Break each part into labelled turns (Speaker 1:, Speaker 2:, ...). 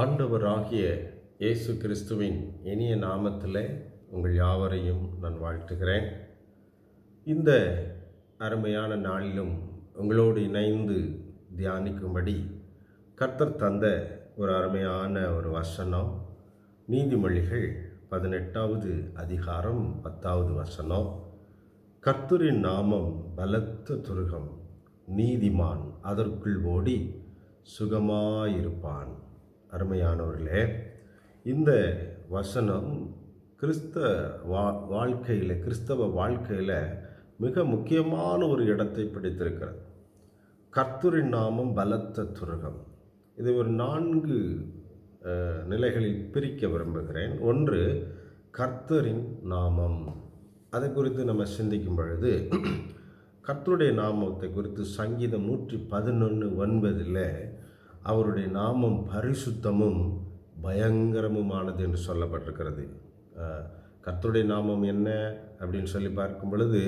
Speaker 1: ஆண்டவராகிய இயேசு கிறிஸ்துவின் இனிய நாமத்தில் உங்கள் யாவரையும் நான் வாழ்த்துகிறேன். இந்த அருமையான நாளிலும் உங்களோடு இணைந்து தியானிக்கும்படி கர்த்தர் தந்த ஒரு அருமையான ஒரு வசனம் நீதிமொழிகள் பதினெட்டாவது அதிகாரம் பத்தாவது வசனம். கர்த்தரின் நாமம் பலத்த துருகம் நீதிமான் அதற்குள் ஓடி சுகமாயிருப்பான். அருமையானவர்களே இந்த வசனம் கிறிஸ்த வா வாழ்க்கையில் கிறிஸ்தவ வாழ்க்கையில் மிக முக்கியமான ஒரு இடத்தை பிடித்திருக்கிறது. கர்த்தரின் நாமம் பலத்த துருகம். இதை ஒரு நான்கு நிலைகளில் பிரிக்க விரும்புகிறேன். ஒன்று கர்த்தரின் நாமம். அதை குறித்து நம்ம சிந்திக்கும் பொழுது கர்த்தருடைய நாமத்தை குறித்து சங்கீதம் நூற்றி பதினொன்று ஒன்பதில் அவருடைய நாமம் பரிசுத்தமும் பயங்கரமுமானது என்று சொல்லப்பட்டிருக்கிறது. கர்த்தருடைய நாமம் என்ன அப்படின்னு சொல்லி பார்க்கும் பொழுது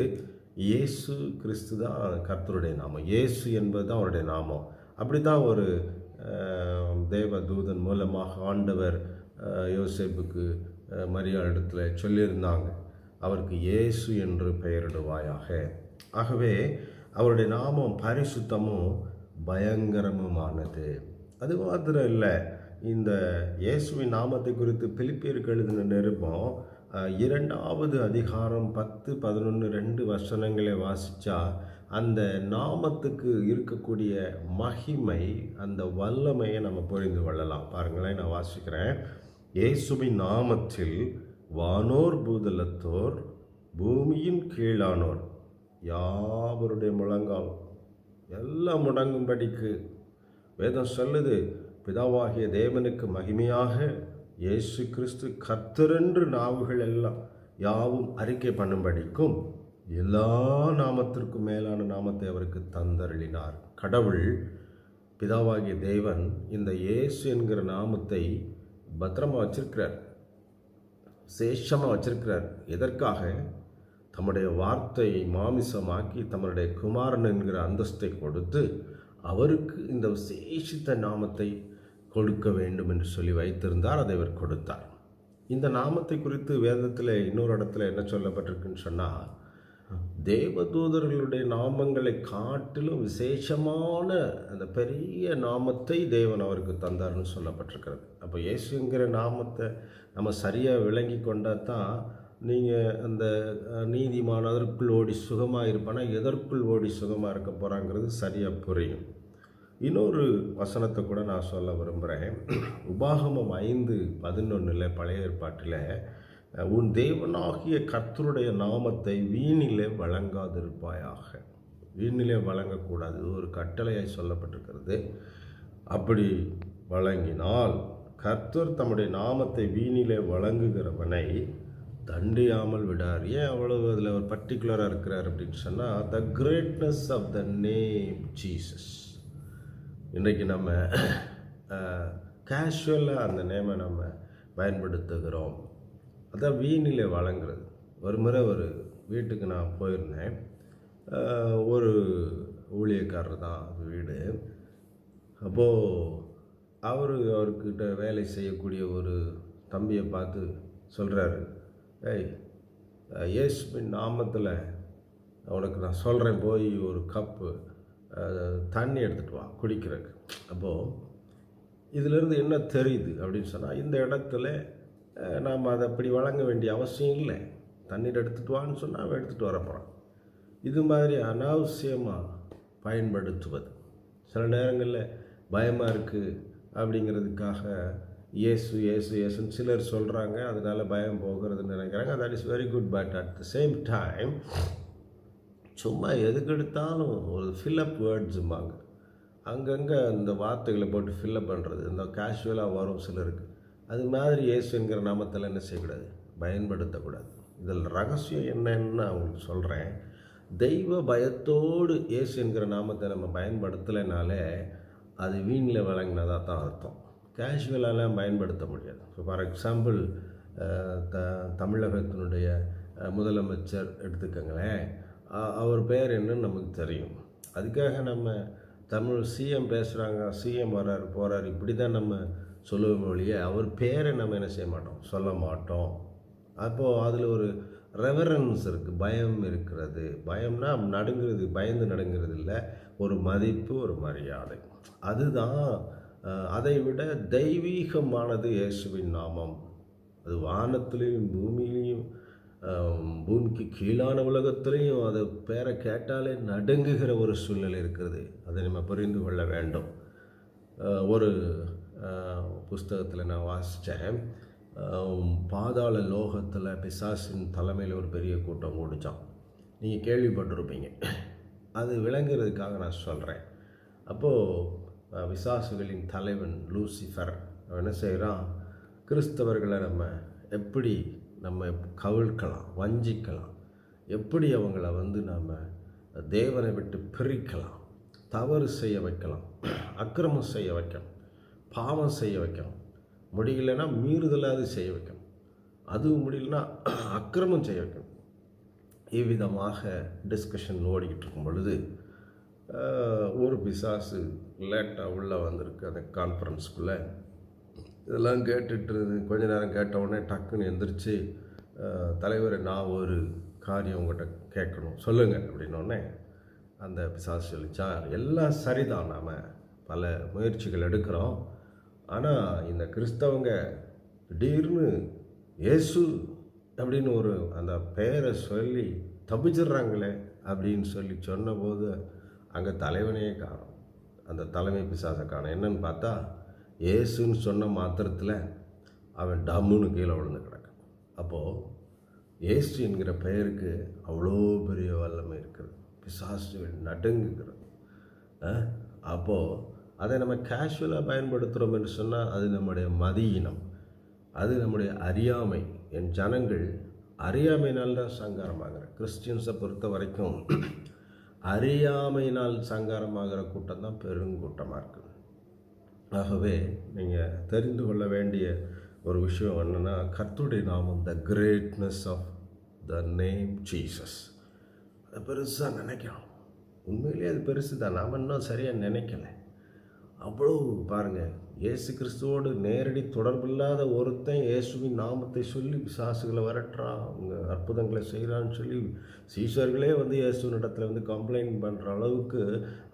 Speaker 1: இயேசு கிறிஸ்து தான் கர்த்தருடைய நாமம். இயேசு என்பது தான் அவருடைய நாமம். அப்படி தான் ஒரு தேவ தூதன் மூலமாக ஆண்டவர் அஹ், யோசேப்புக்கு அஹ், மரியாளிடத்தில் சொல்லியிருந்தாங்க அவருக்கு இயேசு என்று பெயரிடுவாயாக. ஆகவே அவருடைய நாமம் பரிசுத்தமும் பயங்கரமுமானது. அது மாத்திரம் இல்லை. இந்த இயேசுவின் நாமத்தை குறித்து பிலிப்பியருக்கு எழுதின நிருபம் இரண்டாவது அதிகாரம் பத்து பதினொன்று ரெண்டு வசனங்களை வாசித்தா அந்த நாமத்துக்கு இருக்கக்கூடிய மகிமை அந்த வல்லமையை நம்ம புரிந்து கொள்ளலாம். பாருங்களேன் நான் வாசிக்கிறேன். இயேசுவின் நாமத்தில் வானோர் பூதலத்தோர் பூமியின் கீழானோர் யாவருடைய முழங்கால் எல்லாம் முடங்கும்படிக்கு வேதம் சொல்லுது பிதாவாகிய தேவனுக்கு மகிமையாக இயேசு கிறிஸ்து கர்த்தரென்று நாவுகள் எல்லாம் யாவும் அறிக்கை பண்ணும்படிக்கும் எல்லா நாமத்திற்கும் மேலான நாமத்தை அவருக்கு தந்தருளினார். கடவுள் பிதாவாகிய தேவன் இந்த இயேசு என்கிற நாமத்தை பத்திரமாக வச்சிருக்கிறார் சேஷமாக வச்சிருக்கிறார். எதற்காக? தம்முடைய வார்த்தையை மாமிசமாக்கி தம்முடைய குமாரன் என்கிற அந்தஸ்தை கொடுத்து அவருக்கு இந்த விசேஷித்த நாமத்தை கொடுக்க வேண்டும் என்று சொல்லி வைத்திருந்தார் அதை அவர் கொடுத்தார். இந்த நாமத்தை குறித்து வேதத்தில் இன்னொரு இடத்துல என்ன சொல்லப்பட்டிருக்குன்னு சொன்னால் தேவதூதர்களுடைய நாமங்களை காட்டிலும் விசேஷமான அந்த பெரிய நாமத்தை தேவன் அவருக்கு தந்தார்னு சொல்லப்பட்டிருக்கிறது. அப்போ இயேசுங்கிற நாமத்தை நம்ம சரியாக விளங்கி கொண்டால் தான் நீங்கள் அந்த நீதிமான் அதற்குள் ஓடி சுகமாக இருப்பானா? எதற்குள் ஓடி சுகமாக இருக்க போகிறாங்கிறது சரியாக புரியும். இன்னொரு வசனத்தை கூட நான் சொல்ல விரும்புகிறேன் உபாகமம் ஐந்து பதினொன்றில் பழைய ஏற்பாட்டில் உன் தேவனாகிய கர்த்தருடைய நாமத்தை வீணிலே வழங்காதிருப்பாயாக. வீணிலே வழங்கக்கூடாது. ஒரு கட்டளையாய் சொல்லப்பட்டிருக்கிறது. அப்படி வழங்கினால் கர்த்தர் தம்முடைய நாமத்தை வீணிலே வழங்குகிறவனை தண்டியாமல் விடார். ஏன் அவ்வளவு அதில் ஒரு பர்டிகுலராக இருக்கிறார் அப்படின்னு சொன்னால் the greatness of the name Jesus இன்றைக்கு நம்ம கேஷுவலாக அந்த நேமை நம்ம பயன்படுத்துகிறோம். அதான் வீணிலே வழங்குறது. ஒரு முறை ஒரு வீட்டுக்கு நான் போயிருந்தேன். ஒரு ஊழியக்காரர் தான் வீடு. அப்போது அவர் அவர்கிட்ட வேலை செய்யக்கூடிய ஒரு தம்பியை பார்த்து சொல்கிறாரு ஏய் அஹ், இயேசுவின் நாமத்தில் உனக்கு நான் சொல்கிறேன் போய் ஒரு கப்பு தண்ணி எடுத்துகிட்டு வா குடிக்கிறதுக்கு. அப்போது இதிலிருந்து என்ன தெரியுது அப்படின்னு சொன்னால் இந்த இடத்துல நாம் அதை அப்படி வழங்க வேண்டிய அவசியம் இல்லை. தண்ணீர் எடுத்துகிட்டு வான்னு சொன்னால் அவன் எடுத்துகிட்டு வர போகிறான் இது மாதிரி அனாவசியமாக பயன்படுத்துவது. சில நேரங்களில் பயமாக இருக்குது அப்படிங்கிறதுக்காக இயேசு இயேசு இயேசுன்னு சிலர் சொல்கிறாங்க அதனால பயம் போகிறதுன்னு நினைக்கிறாங்க. That is very good but at the same time சும்மா எதுக்கு எடுத்தாலும் ஒரு ஃபில்அப் வேர்ட்ஸும்பாங்க அங்கங்கே இந்த வார்த்தைகளை போட்டு ஃபில்லப் பண்ணுறது இந்த கேஷுவலாக வரும் சிலருக்கு. அது மாதிரி இயேசுங்கிற நாமத்தில் என்ன செய்யக்கூடாது? பயன்படுத்தக்கூடாது. இதில் ரகசியம் என்னன்னு நான் உங்களுக்கு சொல்கிறேன் தெய்வ பயத்தோடு இயேசு என்கிற நாமத்தை நம்ம பயன்படுத்தலைனாலே அது வீணில் வழங்கினதாக தான் அர்த்தம். கேஷுவலாலாம் பயன்படுத்த முடியாது. ஸோ ஃபார் எக்ஸாம்பிள் த தமிழகத்தினுடைய முதலமைச்சர் எடுத்துக்கங்களேன். அவர் பெயர் என்னன்னு நமக்கு தெரியும். அதுக்காக நம்ம தமிழ் சிஎம் பேசுகிறாங்க சிஎம் வர்றாரு போகிறாரு இப்படி தான் நம்ம சொல்லுவோம் ஒழிய அவர் பேரை நம்ம என்ன செய்ய மாட்டோம்? சொல்ல மாட்டோம். அப்போது அதில் ஒரு ரெவரன்ஸ் இருக்குது பயம் இருக்கிறது. பயம்னா நடுங்கிறது பயந்து நடுங்கிறது இல்லை ஒரு மதிப்பு ஒரு மரியாதை. அதுதான் அதைவிட அதை விட தெய்வீகமானது இயேசுவின் நாமம். அது வானத்திலையும் பூமியிலையும் பூமிக்கு கீழான உலகத்திலையும் அதை பேரை கேட்டாலே நடுங்குகிற ஒரு சூழ்நிலை இருக்கிறது. அதை நம்ம புரிந்து கொள்ள வேண்டும். ஒரு புஸ்தகத்தில் நான் வாசித்தேன் பாதாள லோகத்தில் பிசாசின் தலைமையில் ஒரு பெரிய கூட்டம் கூடிச்சான் நீங்கள் கேள்விப்பட்டிருப்பீங்க. அது விளங்குறதுக்காக நான் சொல்கிறேன் அப்போது விசாசுகளின் தலைவன் லூசிஃபர் அவன் என்ன செய்கிறான்? கிறிஸ்தவர்களை நம்ம எப்படி நம்ம கவிழ்க்கலாம் வஞ்சிக்கலாம்? எப்படி அவங்கள வந்து நம்ம தேவனை விட்டு பிரிக்கலாம்? தவறு செய்ய வைக்கலாம் அக்கிரமம் செய்ய வைக்கலாம் பாவம் செய்ய வைக்கலாம். முடியலன்னா மீறுதலாவது செய்ய வைக்கணும். அதுவும் முடியலன்னா அக்கிரமம் செய்ய வைக்கணும். இவ்விதமாக டிஸ்கஷன் ஓடிக்கிட்டு இருக்கும் பொழுது ஒரு பிசாசு லேட்டாக உள்ளே வந்திருக்கு அந்த கான்ஃபரன்ஸ்குள்ளே இதெல்லாம் கேட்டுட்டு கொஞ்ச நேரம் கேட்ட உடனே டக்குன்னு எந்திரிச்சு தலைவரை நான் ஒரு காரியம் உங்கள்கிட்ட கேட்கணும் சொல்லுங்கள் அப்படின்னோடனே அந்த பிசாசு சொல்லிச்சா எல்லாம் சரிதான் நாம் பல முயற்சிகள் எடுக்கிறோம். ஆனால் இந்த கிறிஸ்தவங்க திடீர்னு இயேசு அப்படின்னு ஒரு அந்த பெயரை சொல்லி தப்பிச்சிடுறாங்களே அப்படின்னு சொல்லி சொன்னபோது அங்கே தலைவனையே காணும். அந்த தலைமை பிசாசை காணும். என்னன்னு பார்த்தா ஏசுன்னு சொன்ன மாத்திரத்தில் அவன் டம்முன்னு கீழே விழுந்து கிடக்கான். அப்போது ஏசு என்கிற பெயருக்கு அவ்வளோ பெரிய வல்லமை இருக்குது. பிசாசு நடுங்குகிறது. அப்போது அதை நம்ம கேஷுவலாக பயன்படுத்துகிறோம் என்று சொன்னால் அது நம்முடைய மதியினம் அது நம்முடைய அறியாமை. என் ஜனங்கள் அறியாமையினால் தான் சங்காரமாகிற கிறிஸ்டியன்ஸை பொறுத்த வரைக்கும் அறியாமையினால் சங்காரமாகிற கூட்டம் தான் பெருங்கூட்டமாக இருக்குது. ஆகவே நீங்கள் தெரிந்து கொள்ள வேண்டிய ஒரு விஷயம் என்னென்னா கர்த்துடைய நாமம் the greatness of the name Jesus அதை பெருசாக நினைக்கிறோம் உண்மையிலேயே அது பெருசு தான் நாம் இன்னும் சரியாக நினைக்கலை. அவ்வளோ பாருங்கள் இயேசு கிறிஸ்துவோடு நேரடி தொடர்பில்லாத ஒருத்தன் இயேசுவின் நாமத்தை சொல்லி பிசாசுகளை வரட்டுறான். அவங்க அற்புதங்களை செய்கிறான்னு சொல்லி சீஷர்களே வந்து இயேசுவின் இடத்துல வந்து கம்ப்ளைண்ட் பண்ணுற அளவுக்கு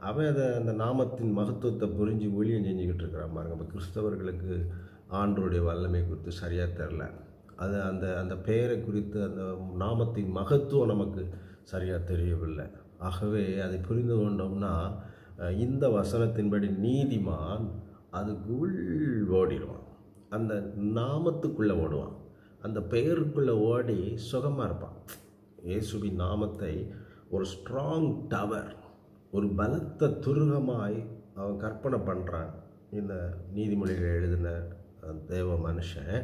Speaker 1: அவன் அதை அந்த நாமத்தின் மகத்துவத்தை புரிஞ்சு ஊழியம் செஞ்சுக்கிட்டு இருக்கிறான் பாருங்க. நம்ம கிறிஸ்தவர்களுக்கு ஆண்டோடைய வல்லமை குறித்து சரியாக தெரில. அது அந்த அந்த பெயரை குறித்து அந்த நாமத்தின் மகத்துவம் நமக்கு சரியாக தெரியவில்லை. ஆகவே அதை புரிந்து கொண்டோம்னா இந்த வசனத்தின்படி நீதிமான் அதுக்குள் ஓடிடுவான். அந்த நாமத்துக்குள்ளே ஓடுவான். அந்த பெயருக்குள்ளே ஓடி சுகமாக இருப்பான். இயேசுவின் நாமத்தை ஒரு ஸ்ட்ராங் டவர் ஒரு பலத்த துருகமாய் அவன் கற்பனை பண்ணுறான் இந்த நீதிமொழிகள் எழுதின தேவ மனுஷன்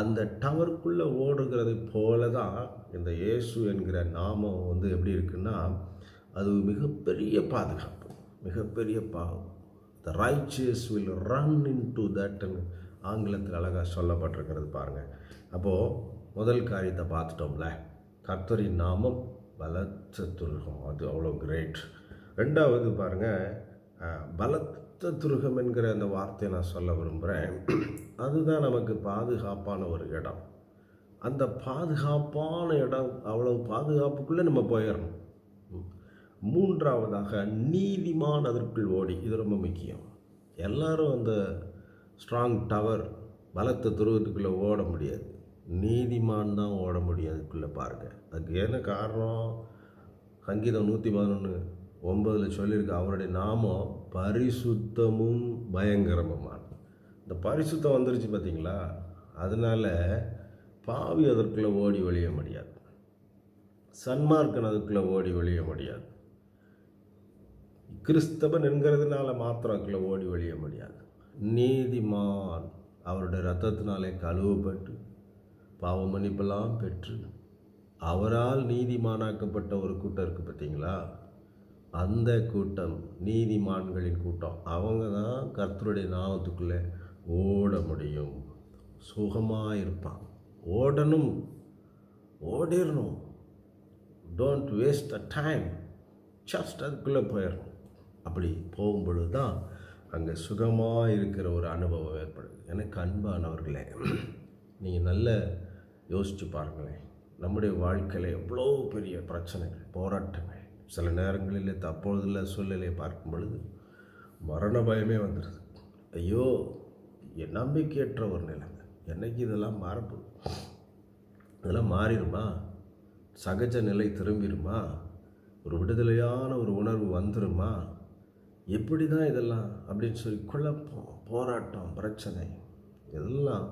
Speaker 1: அந்த டவருக்குள்ளே ஓடுகிறது போல தான் இந்த இயேசு என்கிற நாமம் வந்து எப்படி இருக்குன்னா அது மிகப்பெரிய பாதுகாப்பு. மிகப்பெரிய பாவம். The righteous will run into தட்னு ஆங்கிலத்தில் அழகாக சொல்லப்பட்டிருக்கிறது பாருங்கள் அப்போது முதல் காரியத்தை பார்த்துட்டோம்ல. கர்த்தரின் நாமம் பலத்த துருகம் அது அவ்வளோ கிரேட் ரெண்டாவது பாருங்கள் பலத்த துருகம் என்கிற அந்த வார்த்தையை நான் சொல்ல விரும்புகிறேன் அதுதான் நமக்கு பாதுகாப்பான ஒரு இடம். அந்த பாதுகாப்பான இடம் அவ்வளோ பாதுகாப்புக்குள்ளே நம்ம போயிடணும். மூன்றாவதாக நீதிமான் அதற்குள் ஓடி. இது ரொம்ப முக்கியம். எல்லாரும் அந்த ஸ்ட்ராங் டவர் பலத்த துருவத்துக்குள்ளே ஓட முடியாது. நீதிமான் தான் ஓட முடியும் அதுக்குள்ளே பாருங்கள் அதுக்கு என்ன காரணம்? சங்கீதம் நூற்றி பதினொன்று ஒன்பதில் சொல்லியிருக்கு அவருடைய நாமம் பரிசுத்தமும் பயங்கரமுமான இந்த பரிசுத்தம் வந்துருச்சு பார்த்தீங்களா அதனால் பாவி அதற்குள்ளே ஓடி ஒழிய முடியாது. சன்மார்க்கன் அதுக்குள்ளே ஓடி ஒழிய முடியாது. கிறிஸ்தவன் என்கிறதுனால மாத்திரம் அதுக்குள்ளே ஓடி ஒழிய முடியாது. நீதிமான் அவருடைய ரத்தத்தினாலே கழுவப்பட்டு பாவ மன்னிப்பெல்லாம் பெற்று அவரால் நீதிமானாக்கப்பட்ட ஒரு கூட்டம் இருக்குது பார்த்தீங்களா? அந்த கூட்டம் நீதிமான்களின் கூட்டம் அவங்க தான் கர்த்தருடைய நாமத்துக்குள்ளே ஓட முடியும். சுகமாக இருப்பான். ஓடணும். ஓடிடணும் don't waste the time just அதுக்குள்ளே போயிடணும் அப்படி போகும் பொழுது தான் அங்கே சுகமாக இருக்கிற ஒரு அனுபவம் ஏற்படுது. எனக்கு அன்பானவர்களே நீங்கள் நல்ல யோசித்து பாருங்களேன். நம்முடைய வாழ்க்கையில் எவ்வளோ பெரிய பிரச்சனைகள் போராட்டங்கள். சில நேரங்களில் தப்பொழுதுள்ள சூழ்நிலையை பார்க்கும் பொழுது மரண பயமே வந்துடுது ஐயோ என் நம்பிக்கையற்ற ஒரு நிலைமை. என்னைக்கு இதெல்லாம் மாறப்போகுது? இதெல்லாம் மாறிடுமா? சகஜ நிலை திரும்பிடுமா? ஒரு விடுதலையான ஒரு உணர்வு வந்துடுமா? எப்படி தான் இதெல்லாம் அப்படின்னு சொல்லி குழப்பம் போராட்டம் பிரச்சனை இதெல்லாம்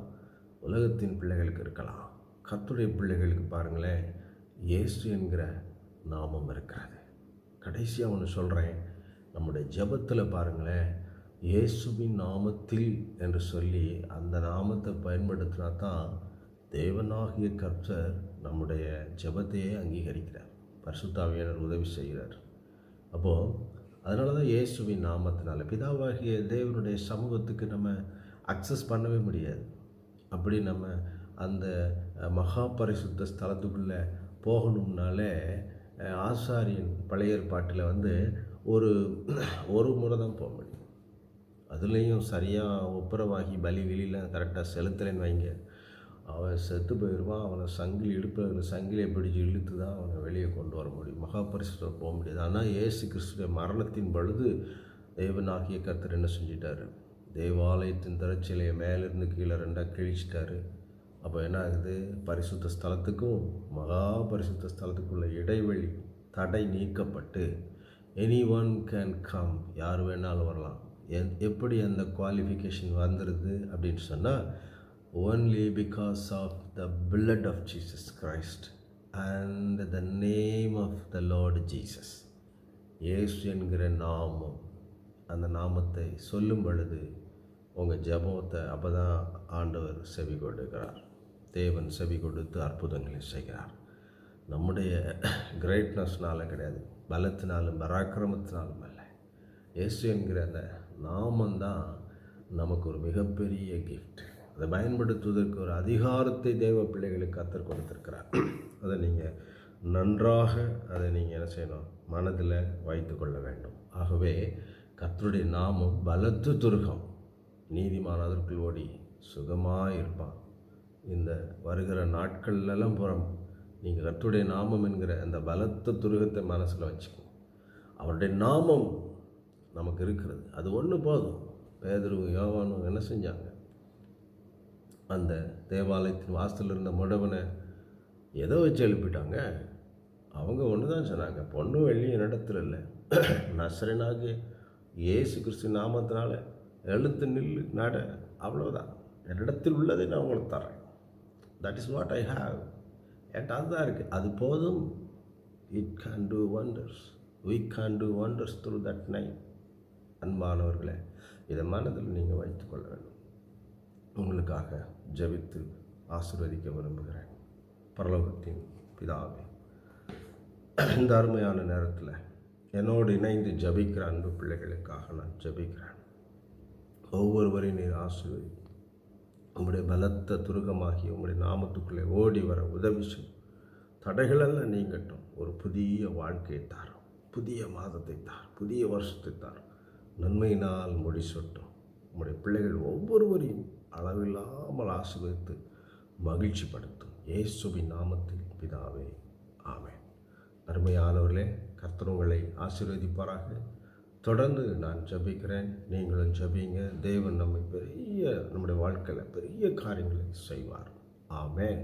Speaker 1: உலகத்தின் பிள்ளைகளுக்கு இருக்கலாம். கத்துடைய பிள்ளைகளுக்கு பாருங்களேன் இயேசு என்கிற நாமம் இருக்கிறது. கடைசியாக ஒன்று சொல்கிறேன் நம்முடைய ஜெபத்தில் பாருங்களேன் இயேசுவின் நாமத்தில் என்று சொல்லி அந்த நாமத்தை பயன்படுத்தினா தான் தேவனாகிய கர்த்தர் நம்முடைய ஜெபத்தையே அங்கீகரிக்கிறார். பரிசுத்தாவியனர் உதவி செய்கிறார். அப்போது அதனால தான் இயேசுவின் நாமத்தினால பிதாவாகிய தேவனுடைய சமூகத்துக்கு நம்ம அக்சஸ் பண்ணவே முடியாது. அப்படி நம்ம அந்த மகா பரிசுத்த ஸ்தலத்துக்குள்ளே போகணும்னாலே ஆசாரியன் பழைய ஏற்பாட்டில் வந்து ஒரு ஒரு முறை தான் போக முடியும். அதுலேயும் சரியாக ஒப்புரவாகி பலி வெளியெலாம் கரெக்டாக செலுத்தலைன்னு வைங்க. அவன் செத்து போயிடுவான் அவனை சங்கிலி இடுப்பில் சங்கிலியை பிடிச்சி இழுத்து தான் அவனை வெளியே கொண்டு வர முடியும். மகாபரிசுரம் போக முடியாது. ஆனால் இயேசு கிறிஸ்துடைய மரணத்தின் பொழுது தேவனாகிய கர்த்தர் என்ன செஞ்சிட்டார்? தேவாலயத்தின் திரைச்சிலையை மேலேருந்து கீழே ரெண்டாக கிழிச்சிட்டாரு. அப்போ என்ன ஆகுது? பரிசுத்த ஸ்தலத்துக்கும் மகா பரிசுத்த ஸ்தலத்துக்குள்ள இடைவெளி தடை நீக்கப்பட்டு எனி ஒன் கேன் கம் யார் வேணாலும் வரலாம். எந் எப்படி அந்த குவாலிஃபிகேஷன் வந்துடுது அப்படின்னு சொன்னால் only because of the blood of Jesus Christ and the name of the Lord Jesus. இயேசு என்கிற நாமம் அந்த நாமத்தை சொல்லும் பொழுது உங்கள் ஜபத்தை அப்போ தான் ஆண்டவர் செவி கொடுக்கிறார். தேவன் செவி கொடுத்து அற்புதங்களை செய்கிறார். நம்முடைய கிரேட்னஸ்னால கிடையாது பலத்தினாலும் பராக்கிரமத்தினாலும் அல்ல. இயேசு என்கிற அந்த நாமந்தான் நமக்கு ஒரு மிகப்பெரிய கிஃப்ட் அதை பயன்படுத்துவதற்கு ஒரு அதிகாரத்தை தேவ பிள்ளைகளுக்கு கத்தர் கொடுத்துருக்கிறார். அதை நீங்கள் நன்றாக அதை நீங்கள் என்ன செய்யணும்? மனதில் வைத்து கொள்ள வேண்டும். ஆகவே கத்தருடைய நாமம் பலத்து துருகம். நீதிமான் அதற்குள் ஓடி சுகமாக இருப்பான். இந்த வருகிற நாட்கள்லாம் புறம் நீங்கள் கத்துடைய நாமம் என்கிற அந்த பலத்த துருகத்தை மனசில் வச்சுக்கோங்க அவருடைய நாமம் நமக்கு இருக்கிறது. அது ஒன்று போதும். பேதரும் யோவானும் என்ன செஞ்சாங்க? அந்த தேவாலயத்தின் வாசலில் இருந்த முடவனை எதை வச்சு எழுப்பிட்டாங்க. அவங்க ஒன்று தான் சொன்னாங்க பொண்ணும் வெள்ளியும் இடத்துல இல்லை. நசரனாக இயேசு கிறிஸ்து நாமத்தினால எழுத்து நில்லு நட அவ்வளோதான் என்னிடத்தில் உள்ளதை நான் உங்களுக்கு தரேன் that is what I have என்கிட்ட அதுதான் இருக்குது அது போதும். It can do wonders we can do wonders through that night அன்பானவர்களே இதை மனதில் நீங்கள் வைத்துக்கொள்ள வேண்டும். உங்களுக்காக ஜபித்து ஆசீர்வதிக்க விரும்புகிறேன். பரலோகத்தின் பிதாவே இந்த அருமையான நேரத்தில் என்னோடு இணைந்து ஜபிக்கிற அன்பு பிள்ளைகளுக்காக நான் ஜபிக்கிறேன். ஒவ்வொருவரையும் நீர் ஆசிர்வதி உங்களுடைய பலத்த துருகமாகி உங்களுடைய நாமத்துக்குள்ளே ஓடி வர உதவி செய்யும் தடைகளெல்லாம் நீங்கட்டும் ஒரு புதிய வாழ்க்கையை தாரும் புதிய மாதத்தை தார் புதிய வருஷத்தை தார் நன்மையினால் முடிசூட்டும். உங்களுடைய பிள்ளைகள் ஒவ்வொருவரையும் அளவில்லாமல் ஆசிர்வதித்து மகிழ்ச்சிப்படுத்தும் இயேசுவின் நாமத்தில் பிதாவே ஆமேன். அருமையானவர்களே கர்த்தர் உங்களை ஆசீர்வதிப்பாராக. தொடர்ந்து நான் ஜபிக்கிறேன் நீங்களும் ஜபிங்க. தேவன் நம்மை பெரிய நம்முடைய வாழ்க்கையில் பெரிய காரியங்களை செய்வார். ஆமேன்.